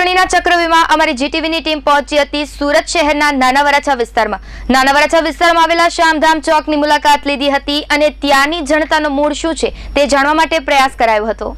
ચૂંટણીના ચક્રવ્યૂહમાં અમારી જીટીવીની ટીમ પહોંચી હતી સુરત શહેરના નાના વરાછા વિસ્તારમાં. નાના વરાછા વિસ્તારમાં આવેલા શ્યામધામ ચોકની મુલાકાત લીધી હતી અને ત્યાંની જનતાનો મૂળ શું છે તે જાણવા માટે પ્રયાસ કરાયો હતો.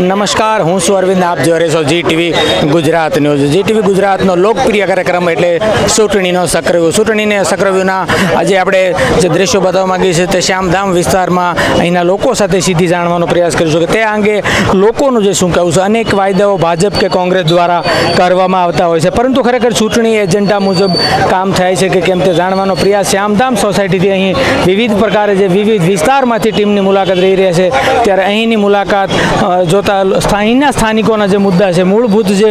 નમસ્કાર, હું છું અરવિંદ, આપ જોઈ રહ્યા છો Zee TV Gujarat news. Zee TV ગુજરાતનો લોકપ્રિય કાર્યક્રમ એટલે ચૂંટણીનો સક્રવ્યું. ચૂંટણીને સક્રવ્યુના આજે આપણે જે દ્રશ્યો બતાવવા માંગીએ છીએ તે શ્યામધામ વિસ્તારમાં અહીંના લોકો સાથે સીધી જાણવાનો પ્રયાસ કરીશું કે તે અંગે લોકોનું જે શું કહેવું છે, અનેક વાયદાઓ ભાજપ કે કોંગ્રેસ દ્વારા કરવામાં આવતા હોય છે. પરંતુ ખરેખર ચૂંટણી એજન્ડા મુજબ કામ થાય છે કે કેમ તે જાણવાનો પ્રયાસ શ્યામધામ સોસાયટીથી અહીં વિવિધ પ્રકારે જે વિવિધ વિસ્તારમાંથી ટીમની મુલાકાત રહી રહ્યા છે. ત્યારે અહીંની મુલાકાત જોતા સ્થાનિકના સ્થાનિકોના જે મુદ્દા છે, મૂળભૂત જે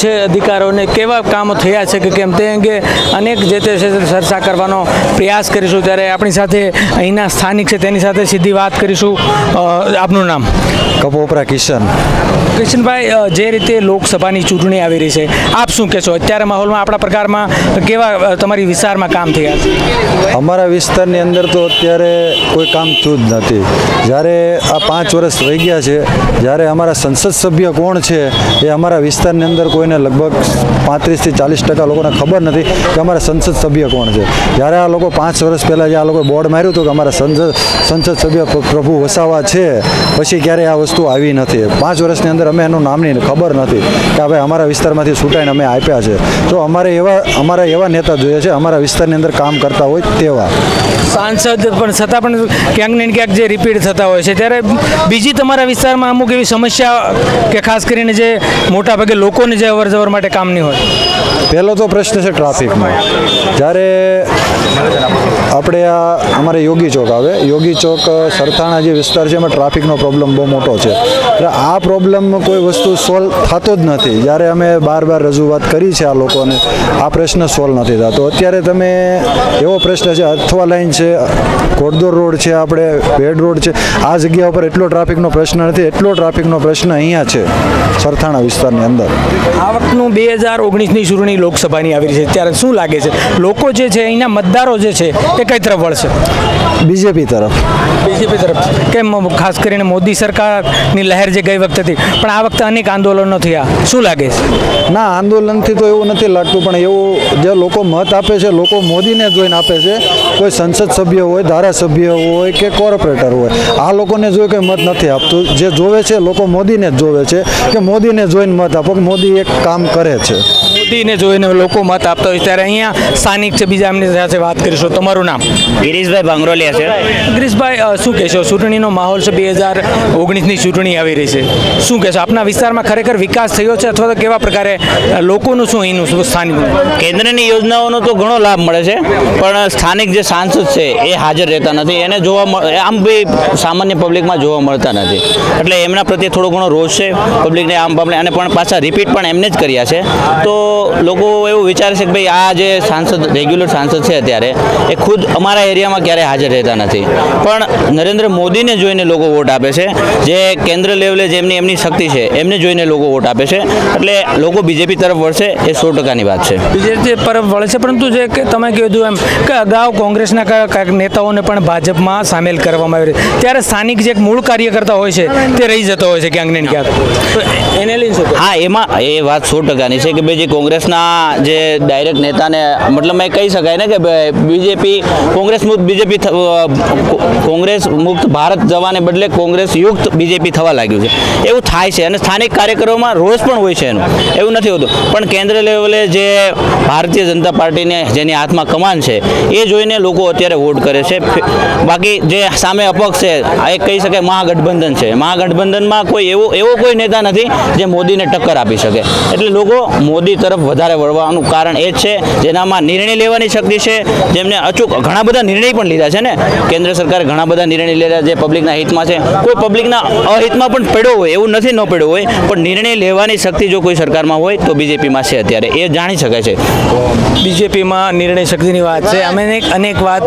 છે અધિકારોને કેવા કામો થયા છે કે કેમ તે અંગે અનેક જે તે છે ચર્ચા કરવાનો પ્રયાસ કરીશું. ત્યારે આપણી સાથે અહીંના સ્થાનિક છે, તેની સાથે સીધી વાત કરીશું. આપનું નામ? કપોપરા કિશન. કિશનભાઈ જે રીતે લોકસભાની ચૂંટણી આવી રહી છે આપ શું કહેશો? અત્યારે માહોલમાં આપણા પ્રકારમાં કેવા તમારી વિસ્તારમાં કામ થયા છે? અમારા વિસ્તારની અંદર તો અત્યારે કોઈ કામ થયું જ નથી. જ્યારે આ પાંચ વર્ષ થઈ ગયા છે જ્યારે અમારા સંસદ સભ્ય કોણ છે એ અમારા વિસ્તારની અંદર કોઈને લગભગ પાંત્રીસથી ચાલીસ ટકા લોકોને ખબર નથી કે અમારા સંસદ સભ્ય કોણ છે. જ્યારે આ લોકો પાંચ વર્ષ પહેલાં જે આ લોકો બોર્ડ માર્યું હતું કે અમારા સંસદ સંસદ સભ્ય પ્રભુ વસાવા છે પછી ક્યારે આ વસ્તુ આવી નથી. પાંચ વર્ષની અંદર અમે એનું નામની ખબર નથી કે ભાઈ અમારા વિસ્તારમાંથી છૂટાઈને અમે આપ્યા છે. તો અમારે એવા અમારા એવા નેતા જોઈએ છે અમારા વિસ્તારની અંદર કામ કરતા હોય તેવા. સાંસદ પણ છતાં પણ ક્યાંક ને ક્યાંક જે રિપીટ થતા હોય છે. ત્યારે બીજી તમારા વિસ્તારમાં અમુક એવી સમસ્યા કે ખાસ કરીને જે મોટા ભાગે લોકોને જે અવર જવર માટે કામની હોય? પહેલો તો પ્રશ્ન છે ટ્રાફિકમાં જ્યારે આપણે આ અમારે યોગી ચોક આવે. યોગી ચોક સરથાણા જે વિસ્તાર છે એમાં ટ્રાફિકનો પ્રોબ્લેમ બહુ મોટો છે. એટલે આ પ્રોબ્લેમ કોઈ વસ્તુ સોલ્વ થતો જ નથી. જ્યારે અમે બાર બાર રજૂઆત કરી છે આ લોકોને, આ પ્રશ્ન સોલ્વ નથી થતો. અત્યારે તમે, એવો પ્રશ્ન છે અથવા લાઈન છે, ઘોડદોર રોડ છે આપણે, ભેડ રોડ છે, આ જગ્યા ઉપર એટલો ટ્રાફિકનો પ્રશ્ન નથી, એટલો ટ્રાફિકનો પ્રશ્ન અહીંયા છે, સરથાણા વિસ્તારની અંદર. આ વખતનું બે હજાર ઓગણીસની ચૂંટણી લોકસભાની આવી રહી છે. ત્યારે શું લાગે છે? લોકો જે છે, અહીંના મતદારો જે છે એ કઈ તરફ વળશે? બીજેપી તરફ. બીજેપી તરફ. કેમ ખાસ કરીને મોદી સરકારની લહેર જે ગઈ વખત હતી પણ આ વખતે અનેક આંદોલનો થયા. શું લાગે છે? ના આંદોલનથી તો એવું નથી લાગતું પણ એવું જે લોકો મત આપે છે લોકો મોદીને જોઈને આપે છે કોઈ સંસદ સભ્ય હોય ધારાસભ્ય હોય કે કોર્પોરેટર હોય આ લોકોને જોઈ કોઈ મત નથી આપતું. જે જોવે છે લોકો મોદીને જ જોવે છે કે મોદીને જોઈને મત આપો કે મોદી એક કામ કરે છે. મોદીને જોઈને લોકો મત આપતા હોય ત્યારે અહીંયા સ્થાનિક છે બીજા એમની સાથે વાત કરીશું. તમારું નામ? ગિરીશભાઈ ભાંગરોલિયા છે. ગિરીશભાઈ શું કહેશો? ચૂંટણીનો માહોલ છે બે હજાર ઓગણીસની ચૂંટણી આવી રહી છે. શું કહેશો? આપના વિસ્તારમાં ખરેખર વિકાસ થયો છે અથવા તો કેવા પ્રકારે લોકોનું શું અહીંનું શું સ્થાનિક? કેન્દ્રની યોજનાઓનો તો ઘણો લાભ મળે છે પણ સ્થાનિક જે સાંસદ છે એ હાજર રહેતા નથી. એને જોવા મળ- આમ બી સામાન્ય પબ્લિકમાં જોવા મળતા નથી. એટલે એમના પ્રત્યે થોડો ઘણો રોષ છે પબ્લિકને આમ પબ્લિક અને પણ પાછા રિપીટ પણ એમને જ કર્યા છે. તો લોકો એવું વિચારે છે કે ભાઈ આ જે સાંસદ રેગ્યુલર સાંસદ છે અત્યારે એ ખુદ અમારા એરિયામાં ક્યારેય હાજર રહેતા નથી. પણ નરેન્દ્ર મોદીને જોઈને લોકો વોટ આપે છે. જે કેન્દ્ર લેવલે જેમની એમની શક્તિ છે એમને જોઈને લોકો વોટ આપે છે. એટલે લોકો બીજેપી તરફ વળશે એ સો ટકાની વાત છે. બીજેપી તરફ વળશે પરંતુ જે તમે કીધું એમ કે અગાઉ કોંગ્રેસના ક- નેતાઓને પણ ભાજપમાં સામેલ કરવામાં આવી ત્યારે સ્થાનિક જે મૂળ કાર્યકર્તા હોય છે તે રહી જતો હોય છે ક્યાંક ને ક્યાંક. એને લઈને શું હા, એમાં એ વાત સો ટકાની છે કે ભાઈ જે કોંગ્રેસના જે ડાયરેક્ટ નેતાને, મતલબ મેં કહી શકાય ને કે બીજેપી કોંગ્રેસ મુક્ત બીજેપી કોંગ્રેસ મુક્ત ભારત જવાને બદલે કોંગ્રેસ યુક્ત બીજેપી થવા લાગ્યું છે. એવું થાય છે અને સ્થાનિક કાર્યકરોમાં રોષ પણ હોય છે એનું. એવું નથી હોતું. પણ કેન્દ્ર લેવલે જે ભારતીય જનતા પાર્ટીને જેની હાથમાં કમાન છે, એ જોઈને લોકો અત્યારે વોટ કરે છે. બાકી જે સામે અપક્ષ છે, આ એક કહી શકાય મહાગઠબંધન છે. મહાગઠબંધનમાં કોઈ એવો એવો કોઈ નેતા નથી જે મોદીને ટક્કર આપી શકે. એટલે લોકો મોદી તરફ વધારે વળવાનું કારણ એ જ છે, જેનામાં નિર્ણય લેવાની શક્તિ છે. જેમને અચૂક ઘણા બધા નિર્ણય પણ લીધા છે ને. કેન્દ્ર સરકારે ઘણા બધા નિર્ણય લીધા જે પબ્લિકના હિતમાં છે. કોઈ પબ્લિકના અહિતમાં પણ પડ્યો હોય, એવું નથી ન પડ્યો હોય, પણ નિર્ણય લેવાની શક્તિ જો કોઈ સરકારમાં હોય, તો બીજેપીમાં છે અત્યારે. એ જાણી શકાય છે. બીજેપીમાં નિર્ણય શક્તિની વાત છે. અમે અનેક વાત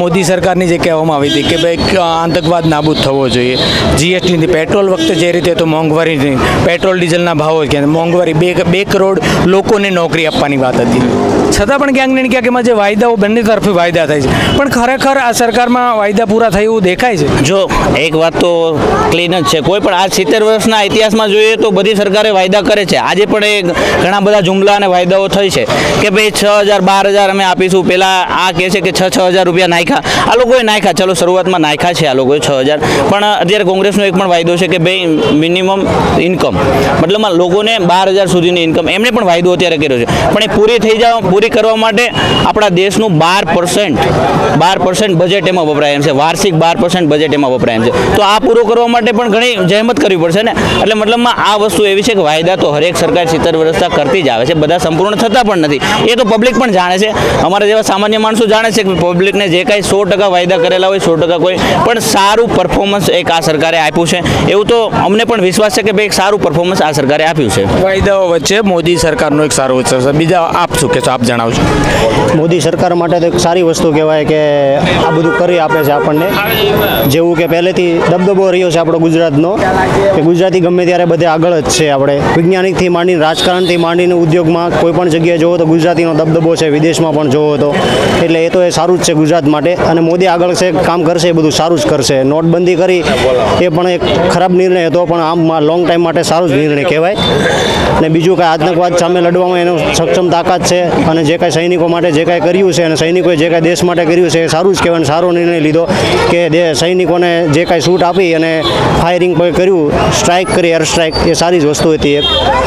મોદી સરકારની જે કહેવામાં આવી હતી કે ભાઈ, આતંકવાદ નાબૂદ થવો જોઈએ. જીએસટીની પેટ્રોલ વખતે જે રીતે તો મોંઘવારીની પેટ્રોલ ડીઝલના ભાવો કે મોંઘવારી બે બે કરોડ લોકોને નોકરી આપવાની વાત હતી. છતાં પણ ક્યાંક ને ક્યાંક એમાં જે વાયદાઓ બંને તરફે વાયદા થાય છે. પણ ખરેખર આ સરકારમાં વાયદા પૂરા થાય એવું દેખાય છે? જો, એક વાત તો ક્લીન જ છે. કોઈ પણ આ સિત્તેર વર્ષના ઇતિહાસમાં જોઈએ તો બધી સરકારે વાયદા કરે છે. આજે પણ એ ઘણા બધા જુમલા અને વાયદાઓ થઈ છે કે ભાઈ છ હજાર, બાર હજાર અમે આપીશું. પહેલાં આ કહે છે કે છ છ હજાર રૂપિયા નાખ્યા. આ લોકોએ નાખ્યા. ચલો, શરૂઆતમાં નાખ્યા છે આ લોકોએ છ હજાર. પણ અત્યારે કોંગ્રેસનો એક પણ વાયદો છે કે ભાઈ મિનિમમ ઇન્કમ મતલબમાં લોકોને બાર હજાર સુધીની ઇન્કમ એમને પણ વાયદો અત્યારે કર્યો છે. પણ એ પૂરી થઈ જાવ, પૂરી કરવા માટે આપણા દેશનું બાર પર્સન્ટ બાર પર્સન્ટ બજેટ એમાં વપરાય એમ છે. વાર્ષિક બાર પર્સન્ટ બજેટ એમાં વપરાય એમ છે. તો આ પૂરો કરવા માટે પણ ઘણી જહેમત કરવી પડશે ને? એટલે મતલબમાં આ વસ્તુ એવી છે કે વાયદા તો હરેક સરકાર સિત્તેર વર્ષતા કરતી જ આવે છે. બધા સંપૂર્ણ થતા પણ નથી. એ તો પબ્લિક પણ જાણે છે. અમારા જેવા સામાન્ય માણસો જાણે છે કે પબ્લિકને જે કાંઈ સો ટકા વાયદા કરેલા હોય, સો ટકા કોઈ. પણ સારું પરફોર્મન્સ એક આ સરકારે આપ્યું છે. એવું તો અમને પણ વિશ્વાસ છે કે ભાઈ એક સારું પરફોર્મન્સ આ સરકારે આપ્યું છે. વાયદાઓ વચ્ચે મોદી સરકારનો એક સારો ઉત્સવ બીજા આપ શું કહેશો? આપ જણાવજો. મોદી સરકાર માટે તો એક સારી વસ્તુ કહેવાય કે આ બધું કરી આપે છે આપણને. જેવું કે પહેલેથી દબદબો રહ્યો છે આપણો ગુજરાતનો, કે ગુજરાતી ગમે ત્યારે બધે આગળ જ છે આપણે. વૈજ્ઞાનિકથી માંડીને રાજકારણથી માંડીને ઉદ્યોગમાં કોઈ પણ જગ્યાએ જોવો તો ગુજરાતીનો દબદબો છે, વિદેશમાં પણ જોવો તો. એટલે એ તો એ સારું જ છે ગુજરાત માટે. અને મોદી આગળ છે, કામ કરશે એ બધું સારું જ કરશે. નોટબંધી કરી એ પણ એક ખરાબ નિર્ણય હતો, પણ આમ લોંગ ટાઈમ માટે સારો જ નિર્ણય કહેવાય. અને બીજું કાંઈ આતંકવાદ સામે લડવામાં એનો સક્ષમ તાકાત છે અને જે કાંઈ સૈનિકો માટે જે કાંઈ કર્યું છે અને સૈનિકોએ જે કાંઈ દેશ માટે કર્યું છે એ સારું જ કહેવાય સારો નિર્ણય લીધો કે દે સૈનિકોને જે કાંઈ શૂટ આપી અને ફાયરિંગ કર્યું સ્ટ્રાઇક કરી એર સ્ટ્રાઇક એ સારી જ વસ્તુ હતી એક.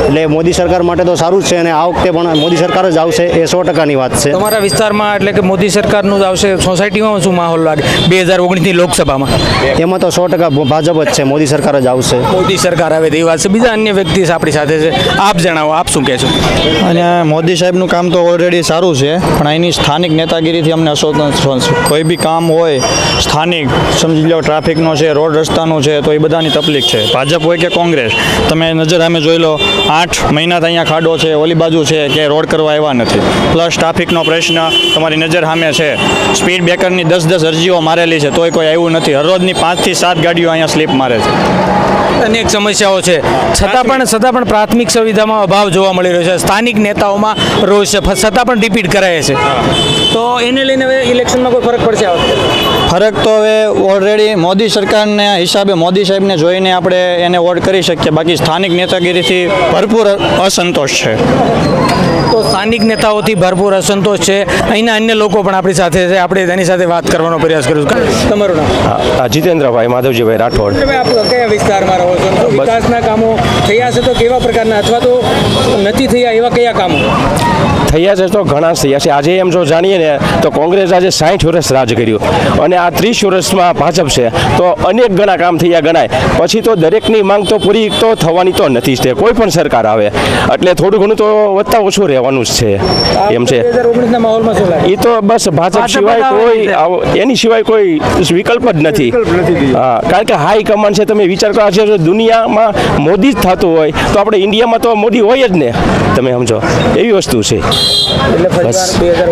એટલે મોદી સરકાર માટે તો સારું જ છે અને આ વખતે પણ મોદી સરકાર જ આવશે એ સો ટકાની વાત છે. તમારા વિસ્તારમાં એટલે કે મોદી સરકારનું જ આવશે સોસાયટીમાં શું માહોલ લાગે? બે હજાર ઓગણીસની લોકસભામાં. એમાં તો સો ટકા ભાજપ જ છે મોદી સરકાર જ આવશે. મોદી સરકાર આવે તેવી વાત છે. બીજા અન્ય વ્યક્તિ આપણી સાથે છે. આપ જણાવો આપ શું કહેશો? અને મોદી સાહેબનું કામ તો ઓલરેડી સારું છે, પણ અહીંની સ્થાનિક નેતાગીરીથી અમને અસંતોષ કોઈ બી કામ હોય, સ્થાનિક, સમજી લો ટ્રાફિકનો છે, રોડ રસ્તાનું છે, તો એ બધાની તકલીફ છે. ભાજપ હોય કે કોંગ્રેસ, તમે નજર સામે જોઈ લો, આઠ મહિનાથી અહીંયા ખાડો છે, ઓલી બાજુ છે, કે રોડ કરવા આવ્યા નથી. પ્લસ ટ્રાફિકનો પ્રશ્ન, તમારી નજર સામે છે. સ્પીડ બ્રેકરની દસ દસ અરજીઓ મારેલી છે, તોય કોઈ આવ્યું નથી. હરરોજની પાંચથી સાત ગાડીઓ અહીંયા સ્લીપ મારે છે. અનેક સમસ્યાઓ છે. છતાં પણ છતાં પણ પ્રાથમિક સુવિધામાં અભાવ જોવા મળી રહ્યો છે. સ્થાનિક નેતાઓમાં રોષ છતાં પણ રિપીટ કરાય છે. તો એને લઈને હવે ઇલેક્શનમાં કોઈ ફરક પડશે આ ફરક તો હવે ઓલરેડી મોદી સરકારને હિસાબે મોદી સાહેબને જોઈને આપણે એને વોટ કરી શકીએ. બાકી સ્થાનિક નેતાગીરીથી ભરપૂર અસંતોષ છે. તો સ્થાનિક નેતાઓથી ભરપૂર અસંતોષ છે. અહીંના અન્ય લોકો પણ આપણી સાથે છે. આપણે તેની સાથે વાત કરવાનો પ્રયાસ કરીશું. તમારું નામ? જીતેન્દ્રભાઈ માધવજીભાઈ રાઠોડ. તમે આપ કયા વિસ્તારમાં રહો છો? વિકાસના કામો થયા છે તો કેવા પ્રકારના અથવા તો નથી થયા એવા કયા કામો? થયા છે તો ઘણા થયા છે આજે એમ જો જાણીએ ને તો કોંગ્રેસ આજે સાઠ વર્ષ રાજ કર્યું. અને આ ત્રીસ વર્ષમાં ભાજપ છે. તો અનેક ઘણા કામ થયા ગણાય. પછી તો દરેકની માંગ તો પૂરી તો થવાની તો નથી જ તે. કોઈ પણ સરકાર આવે. એટલે થોડું ઘણું તો વધતા ઓછું રહેવાનું જ છે. એમ છે. એ તો બસ ભાજપ સિવાય કોઈ એની સિવાય કોઈ વિકલ્પ જ નથી. હા કારણ કે હાઈ કમાન્ડ છે. તમે વિચાર કરો છો દુનિયામાં મોદી જ થતું હોય તો આપણે ઇન્ડિયામાં તો મોદી હોય જ ને. તમે સમજો. એવી વસ્તુ છે. બસ.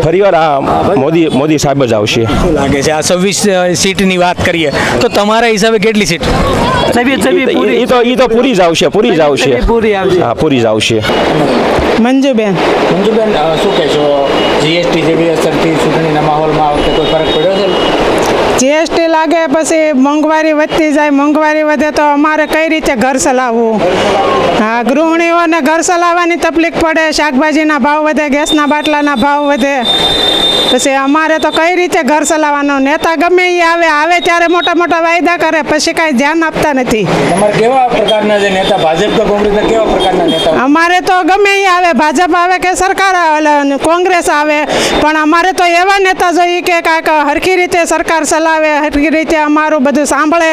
ફરીવાર આ મોદી મોદી સાહેબ જ આવશે. લાગે છે? આ છવ્વીસ સીટની વાત કરીએ તો તમારા હિસાબે કેટલી સીટ? એ તો એ તો પૂરી જ આવશે પૂરી જ આવશે. હા પૂરી જ આવશે. મંજુબેન. મંજુબેન શું કહેશો? જીએસટી જેવી અસરથી ચૂંટણીના માહોલમાં આવતે વખતે કોઈ ફરક પડ્યો? જીએસટી લાગે પછી મોંઘવારી વધતી જાય મોંઘવારી વધે તો અમારે કઈ રીતે ઘર ચલાવવું? હા ગૃહિણીઓને ઘર ચલાવવાની તકલીફ પડે શાકભાજીના ભાવ વધે ગેસના બાટલાના ભાવ વધે. પછી અમારે તો કઈ રીતે ઘર ચલાવવાનું? નેતા ગમે એ આવે આવે ત્યારે મોટા મોટા વાયદા કરે પછી કાંઈ ધ્યાન આપતા નથી. કેવા પ્રકારના જે નેતા ભાજપ કે કોંગ્રેસના કેવા પ્રકારના નેતા અમારે તો ગમે એ આવે ભાજપ આવે કે સરકાર આવે કોંગ્રેસ આવે પણ અમારે તો એવા નેતા જોઈએ કે કાંઈક હરખી રીતે સરકાર ચલાવે રીતે અમારું બધું સાંભળે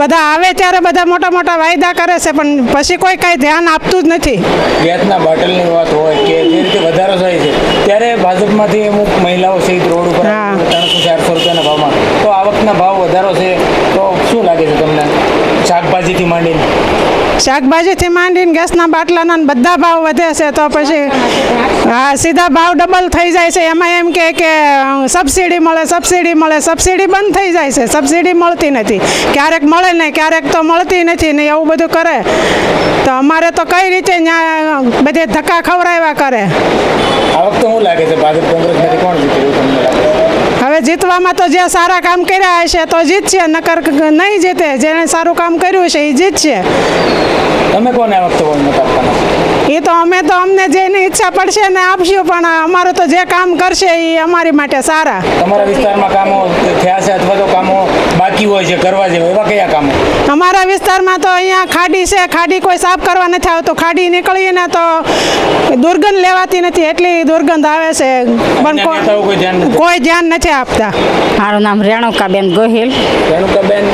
બધા આવે ત્યારે બધા મોટા મોટા વાયદા કરે છે પણ પછી કોઈ કાંઈ ધ્યાન આપતું જ નથી. ગેસના બોટલની વાત હોય કે જે રીતે વધારો થાય છે ત્યારે ભાજપમાંથી અમુક મહિલાઓ સહિત રોડ ઉપર ત્રણસો ચારસો રૂપિયાના ભાવમાં. તો આવકના ભાવ વધારો છે તો શું લાગે છે તમને? શાકભાજીથી માંડીને શાકભાજીથી માંડીને ગેસના બાટલાના બધા ભાવ વધે છે, તો પછી હા, સીધા ભાવ ડબલ થઈ જાય છે. એમાં એમ કે કે સબસિડી મળે સબસિડી મળે સબસિડી બંધ થઈ જાય છે. સબસિડી મળતી નથી. ક્યારેક મળે ને ક્યારેક તો મળતી નથી ને એવું બધું કરે. તો અમારે તો કઈ રીતે બધે ધક્કા ખવડાવ્યા કરે? આ વખતે શું લાગે છે? ભાજપ કોંગ્રેસ કોણ જીતે એવું તમને લાગે? હવે જીતવામાં તો જે સારા કામ કર્યા હશે તો જીતશે નકર નહીં જીતે. જેણે સારું કામ કર્યું છે એ જીતશે તમે કોને આ વખતે વોટ આપવાના એ તો અમે તો અમને જેની ઈચ્છા પડશે ને આપશું પણ અમારું તો જે કામ કરશે એ અમારી માટે સારા. તમારા વિસ્તારમાં કામો થયા છે અથવા તો કામો બાકી હોય છે કરવા જેવા. એવા કયા કામો અમારા વિસ્તારમાં તો અહીંયા ખાડી છે ખાડી કોઈ સાફ કરવા નથી આવતો. ખાડી નીકળીએ ને તો દુર્ગંધ લેવાતી નથી એટલી દુર્ગંધ આવે છે. પણ કોઈ ધ્યાન નથી? આપતા. મારું નામ રેણુકાબેન ગોહિલ. રેણુકાબેન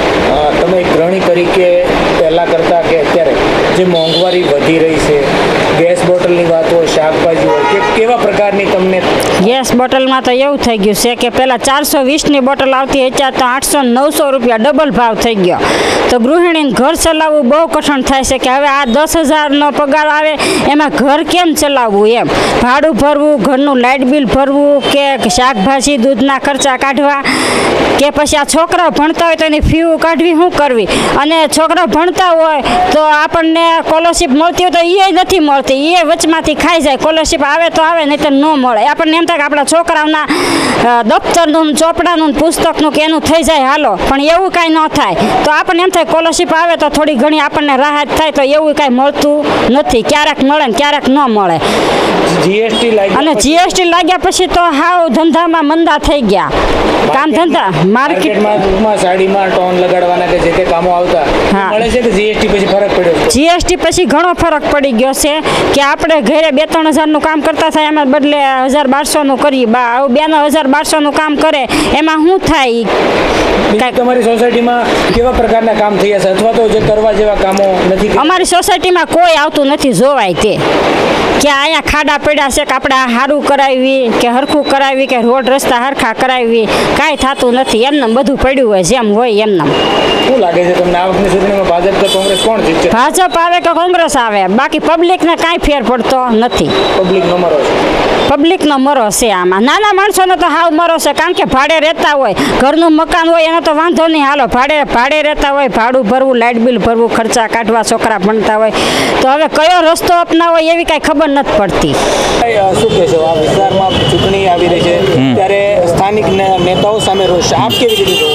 તમે ગ્રહણી તરીકે પહેલાં કરતાં કે અત્યારે જે મોંઘવારી વધી રહી છે ગેસ બોટલની વાત હોય શાકભાજી હોય કે કેવા પ્રકારની તમને ગેસ બોટલમાં તો એવું થઈ ગયું છે કે પહેલાં ચારસો વીસની બોટલ આવતી અત્યારે તો આઠસો નવસો રૂપિયા ડબલ ભાવ થઈ ગયો. તો ગૃહિણીને ઘર ચલાવવું બહુ કઠણ થાય છે કે હવે આ દસ હજારનો પગાર આવે, એમાં ઘર કેમ ચલાવવું એમ? ભાડું ભરવું, ઘરનું લાઇટ બિલ ભરવું કે શાકભાજી, દૂધના ખર્ચા કાઢવા? કે પછી આ છોકરા ભણતા હોય તો એની ફી કાઢવી, શું કરવી? અને છોકરો ભણતા હોય તો આપણને સ્કોલરશીપ મળતી હોય તો એ નથી મળતી એ વચમાંથી ખાઈ જાય સ્કોલરશીપ આવે તો આવે નહીં તો ન મળે. આપણને એમ થાય કે આપણા છોકરાઓના દફતરનું ચોપડાનું પુસ્તકનું કે એનું થઈ જાય હાલો. પણ એવું કાંઈ ન થાય. તો આપણને એમ થાય સ્કોલરશીપ આવે તો થોડી ઘણી આપણને રાહત થાય, તો એવું કાંઈ મળતું નથી. ક્યારેક મળે ને ક્યારેક ન મળે. જીએસટી લાગ્યા અને જીએસટી લાગ્યા પછી તો હાવ ધંધામાં મંદા થઈ ગયા. કામ ધંધા માર્કેટમાં ટૂંકમાં સાડીમાં ટોન લગાડવાના કે જે તે કામો આવતા. મળે છે કે જીએસટી પછી ફરક પડ્યો જીએસટી પછી ઘણો ફરક પડી ગયો છે કે આપણે ઘરે બે ત્રણ હજારનું કામ કરતા થાય એમાં બદલે હજાર બારસોનું કરીએ. બા આવું બે હજાર બારસોનું કામ કરે એમાં શું થાય? તમારી સોસાયટીમાં કેવા પ્રકારના કામ થયા છે? અથવા તો જે કરવા જેવા કામો નથી અમારી સોસાયટીમાં કોઈ આવતું નથી જોવાય તે. કે અહીંયા ખાડા પડ્યા છે કે આપણે સારું કરાવી કે હરખું કરાવી કે રોડ રસ્તા હરખા કરાવી કાંઈ થતું નથી. એમને બધું પડ્યું હોય જેમ હોય એમને શું લાગે છે તમને આ વખતની ચૂંટણીમાં ભાજપ કે કોંગ્રેસ કોણ જીતશે? ભાજપ આવે કે કોંગ્રેસ આવે? બાકી પબ્લિકને કાંઈ ફેર પડતો નથી. પબ્લિકનો મરો છે. પબ્લિકનો મરો છે આમાં. નાના માણસોનો તો હાવ મરો છે કારણ કે ભાડે રહેતા હોય. ઘરનું મકાન હોય એનો તો વાંધો નહીં. હાલો ભાડે ભાડે રહેતા હોય ભાડું ભરવું લાઇટ બિલ ભરવું ખર્ચા કાઢવા છોકરા ભણતા હોય. તો હવે કયો રસ્તો અપનાવો એવી કાંઈ ખબર નથી પડતી. શું કહેશો આ વિસ્તારમાં ચૂંટણી આવી રહી છે. ત્યારે સ્થાનિક નેતાઓ સામે રોષ આપ કેવી રીતે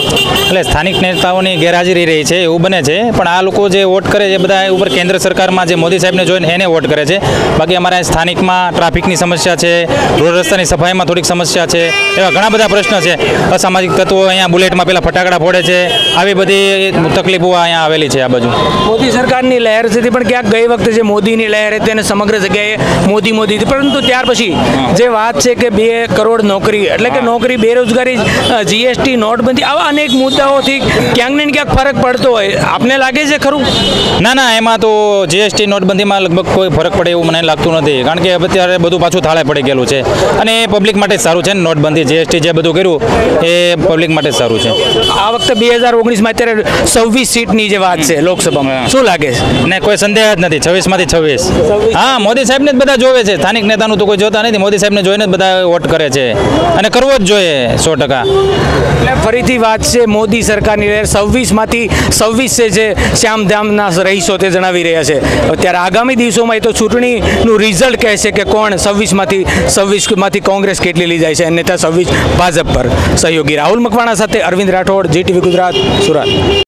એટલે સ્થાનિક નેતાઓની ગેરહાજરી રહી છે એવું બને છે. પણ આ લોકો જે વોટ કરે છે બધા ઉપર કેન્દ્ર સરકારમાં જે મોદી સાહેબને જોઈને એને વોટ કરે છે. બાકી અમારા સ્થાનિકમાં ટ્રાફિકની સમસ્યા છે રોડ રસ્તાની સફાઈમાં થોડીક સમસ્યા છે એવા ઘણા બધા પ્રશ્નો છે. અસામાજિક તત્વો અહીંયા બુલેટમાં પેલા ફટાકડા ફોડે છે. આવી બધી તકલીફો અહીંયા આવેલી છે આ બાજુ. મોદી સરકારની લહેર છે પણ ક્યાંક ગઈ વખતે જે મોદીની લહેર હતી અને સમગ્ર જગ્યાએ મોદી મોદી પરંતુ ત્યાર પછી જે વાત છે કે બે કરોડ નોકરી એટલે કે નોકરી બેરોજગારી જીએસટી નોટબંધી આવા અનેક મુદ્દાઓથી ક્યાંક ને ક્યાંક ફરક પડતો હોય. આપને લાગે છે ખરું? ના ના એમાં તો જીએસટી નોટબંધીમાં લગભગ કોઈ ફરક પડે એવું મને લાગતું નથી. કારણ કે અત્યારે બધું પાછું થાળે પડી ગયેલું છે. અને એ પબ્લિક માટે જ સારું છે નોટબંધી જીએસટી જે બધું કર્યું એ પબ્લિક માટે સારું છે. આ વખતે બે હજાર ઓગણીસમાં અત્યારે સવ્વીસ સીટની જે વાત છે લોકસભામાં. શું લાગે છે? ને કોઈ સંદેહ જ નથી. છવ્વીસમાંથી છવ્વીસ. હા મોદી સાહેબને જ બધા જોવે છે. સ્થાનિક નેતાનું તો કોઈ જોતા નથી. મોદી સાહેબને જોઈને જ બધા વોટ કરે છે. અને કરવો જ જોઈએ સો ટકા. એટલે ફરીથી વાત છે મોદી સરકારની સવ્વીસમાંથી સવ્વીસ છે જે શ્યામધામના રહીશો તે જણાવી રહ્યા છે. ત્યારે આગામી દિવસોમાં એ તો ચૂંટણીનું રિઝલ્ટ કહેશે કે કોણ સવ્વીસમાંથી સવ્વીસમાંથી કોંગ્રેસ કેટલી લઈ જાય છે. અને ત્યાં સવ્વીસ ભાજપ પર સહયોગી. રાહુલ મકવાણા સાથે અરવિંદ રાઠોડ, જીટીવી ગુજરાત, સુરત.